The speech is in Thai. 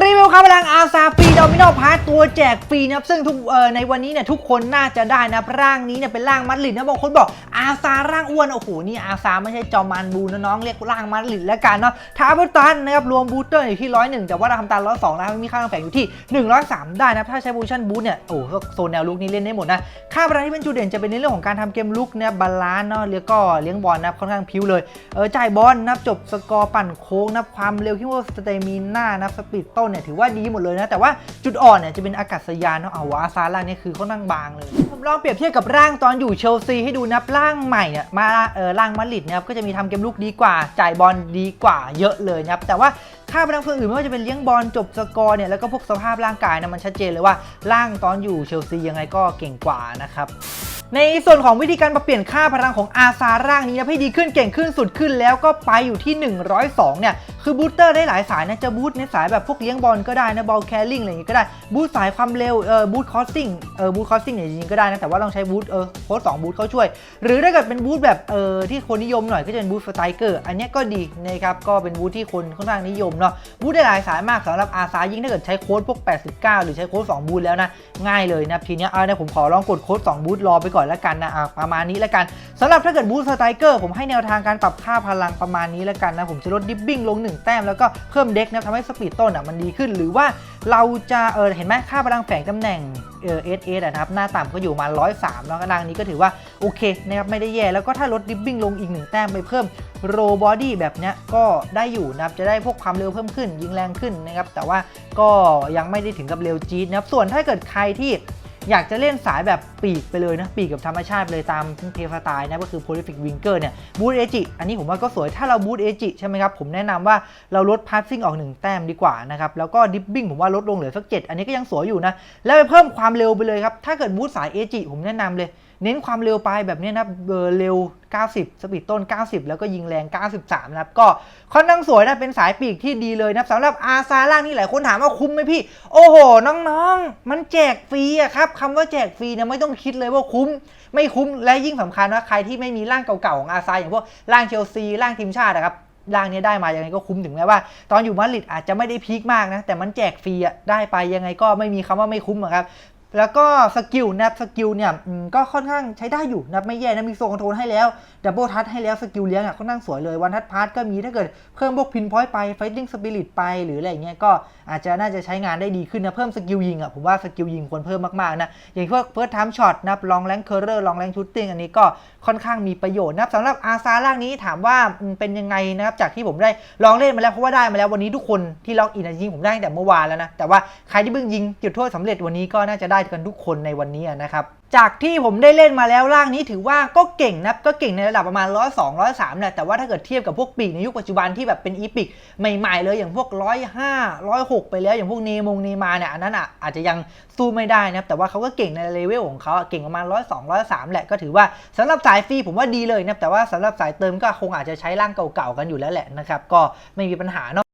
รีวิวครับพลังอาซาฟรีดอมิโนพาร์ตตัวแจกฟรีนะครับซึ่งทุกเอ่อในวันนี้เนี่ยทุกคนน่าจะได้นะร่างนี้เนี่ยเป็นร่างมัดลิดนะบางคนบอกอาซาร่างอ้วนโอ้โหนี่อาซาไม่ใช่จอมันบูนะน้องเรียกร่างมัดลิดแล้วกันเนาะท้าพุตันนะครับรวมบูสเตอร์อยู่ที่ร้อยหนึ่งแต่ว่าเราทำตาร้อยสองแล้วมีค่าแฝงอยู่ที่ 103 ได้นะถ้าใช้บูชั่นบูสเนี่ยโอ้โหโซนแนวลุกนี้เล่นได้หมดนะค่าพลังที่เป็นจุดเด่นจะเป็นในเรื่องของการทำเกมลุกเนี่ยบาลานซ์เนาะแล้วก็เลี้ยงบอลนะค่อนข้างพิ้วเลยเออจ่ายบอลนับจบสกอร์ปั่นโค้งนับความเร็วที่ว่าสเตมิน่านับสปีดต้นเนี่ยถือว่าดีหมดเลยนะ แต่ว่าจุดอ่อนเนี่ยจะเป็นอากาศยานเนาะเอาวะอาซาร่างเนี่ยคือค่อนข้างบางเลย ผมลองเปรียบเทียบกับร่างตอนอยู่เชลซีให้ดูนะร่างใหม่เนี่ยมาเออร่างมาดริดนะครับก็จะมีทำเกมลุกดีกว่า จ่ายบอลดีกว่าเยอะเลยนะครับแต่ว่าค่าพลังเพื่อนอื่นไม่ว่าจะเป็นเลี้ยงบอลจบสกอร์เนี่ยแล้วก็พวกสภาพร่างกายนะมันชัดเจนเลยว่าร่างตอนอยู่เชลซียังไงก็เก่งกว่านะครับ ในส่วนของวิธีการปรับเปลี่ยนค่าพลังของอาซาร่างนี้นะให้ดีขึ้นเก่งขึ้นสุดขึ้นแล้วก็ไปอยู่ที่ 102 เนี่ย คือบูสเตอร์ได้หลายสายนะจะบูตในสายแบบพวกเลี้ยงบอลก็ได้นะบอลแคลริงอะไรอย่างงี้ก็ได้บูตสายความเร็วเออบูตคอสซิ่งเออบูตคอสซิ่งเนี่ยจริงๆก็ได้นะแต่ว่าต้องใช้บูตเออโค้ดสองบูตเขาช่วย หรือถ้าเกิดเป็นบูตแบบเออที่คนนิยมหน่อยก็จะเป็นบูตสไตรเกอร์อันนี้ก็ดีนะครับก็เป็นบูตที่คนค่อนข้างนิยมเนาะบูตได้หลายสายมากสำหรับอาซายิ่งถ้าเกิดใช้โค้ดพวก 89 หรือใช้โค้ด2บูตแล้วนะง่ายเลยนะทีเนี้ยเอาเนี่ยผมขอลองกดโค้ด2บูตรอไปก่อนแล้วกันนะะประมาณนี้แล้วกันสำหรับถ้าเกิดบูสต์สไตรเกอร์ผมให้แนวทางการปรับค่าพลังประมาณนี้แล้วกันนะผมจะลดดิฟบิ้งลง 1 แต้มแล้วก็เพิ่มเด็กนะทำให้สปีดต้นอะมันดีขึ้น หรือว่าเราจะเออเห็นไหมค่าพลังแฝงตำแหน่งเออเอสเอสนะครับหน้าต่ำก็อยู่มา 103แล้วก็ดังนี้ก็ถือว่าโอเคนะครับไม่ได้แย่แล้วก็ถ้าลดดิฟบิ้งลงอีก 1 แต้มไปเพิ่มโรบอดี้แบบเนี้ยก็ได้อยู่นะครับจะได้พวกความเร็วเพิ่มขึ้น ยิงแรงขึ้นนะครับแต่ว่าก็ยังไม่ได้ถึงกับเร็วจี๊ดนะครับส่วนถ้าเกิดใครที่ อยากจะเล่นสายแบบปีกไปเลยนะ ปีกกับธรรมชาติเลยตามเทสไตล์นะ ก็คือ prolific winger เนี่ยบูตเอจิอันนี้ผมว่าก็สวยถ้าเราบูตเอจิใช่ไหมครับ ผมแนะนำว่าเราลดพาสซิ่งออก 1 แต้มดีกว่านะครับ แล้วก็ดิฟบิ้งผมว่าลดลงเหลือสัก 7 อันนี้ก็ยังสวยอยู่นะ แล้วไปเพิ่มความเร็วไปเลยครับถ้าเกิดบูตสายเอจิผมแนะนำเลยเน้นความเร็วไปแบบนี้นะเบอร์เร็ว 90 สปีดต้น 90 แล้วก็ยิงแรง 93 นะครับ ก็ค่อนข้างสวยนะ เป็นสายปีกที่ดีเลยนะสำหรับอาซาล่างนี่หลายคนถามว่าคุ้มไหมพี่ โอ้โห น้องๆ มันแจกฟรีอะครับคำว่าแจกฟรีเนี่ยไม่ต้องคิดเลยว่าคุ้ม ไม่คุ้มและยิ่งสำคัญว่าใครที่ไม่มีร่างเก่าๆของอาซาอย่างพวกร่างเชลซีร่างทีมชาตินะครับร่างนี้ได้มายังไงก็คุ้มถึงแม้ว่า ตอนอยู่มาดริดอาจจะไม่ได้พีคมากนะ แต่มันแจกฟรีอะได้ไปยังไงก็ไม่มีคำว่าไม่คุ้มอะครับ แล้วก็สกิลนะครับสกิลเนี่ยก็ค่อนข้างใช้ได้อยู่นะครับไม่แย่นะมีโซนคอนโทรลให้แล้วดับเบิลทัชให้แล้วสกิลเลี้ยงอะค่อนข้างสวยเลยวันทัชพาร์ทก็มีถ้าเกิดเพิ่มพวกพินพอยต์ไปไฟติ้งสปิริตไปหรืออะไรเงี้ยก็อาจจะน่าจะใช้งานได้ดีขึ้นนะเพิ่มสกิลยิงอะผมว่าสกิลยิงควรเพิ่มมากๆนะอย่างพวกเฟิร์สไทม์ช็อตนับลองแรงเคอร์เรอร์ลองแรงชูตติ้งอันนี้ก็ค่อนข้างมีประโยชน์นะครับสำหรับอาซาร่างนี้ถามว่าเป็นยังไงนะครับจากที่ผมได้ลองเล่นมาแล้วเพราะว่าได้มาแล้ววันนี้ทุกคนที่ล็อกอินจริงผมได้ตั้งแต่เมื่อวานแล้วนะแต่ว่าใครที่เพิ่งยิงจุดโทษสำเร็จวันนี้ก็น่าจะได้กันทุกคนในวันนี้นะครับ จากที่ผมได้เล่นมาแล้วร่างนี้ถือว่าก็เก่งนะก็เก่งในระดับประมาณ102 103แหละแต่ว่าถ้าเกิดเทียบกับพวกปีกในยุคปัจจุบันที่แบบเป็นอีพิกใหม่ๆเลยอย่างพวก105 106ไปแล้วอย่างพวกเนมงเนมาเนี่ยอันนั้นอะอาจจะยังสู้ไม่ได้นะครับแต่ว่าเขาก็เก่งในเลเวลของเขาเก่งประมาณ102 103แหละก็ถือว่าสำหรับสายฟรีผมว่าดีเลยนะแต่ว่าสำหรับสายเติมก็คงอาจจะใช้ร่างเก่าๆกันอยู่แล้วแหละนะครับก็ไม่มีปัญหาเนาะ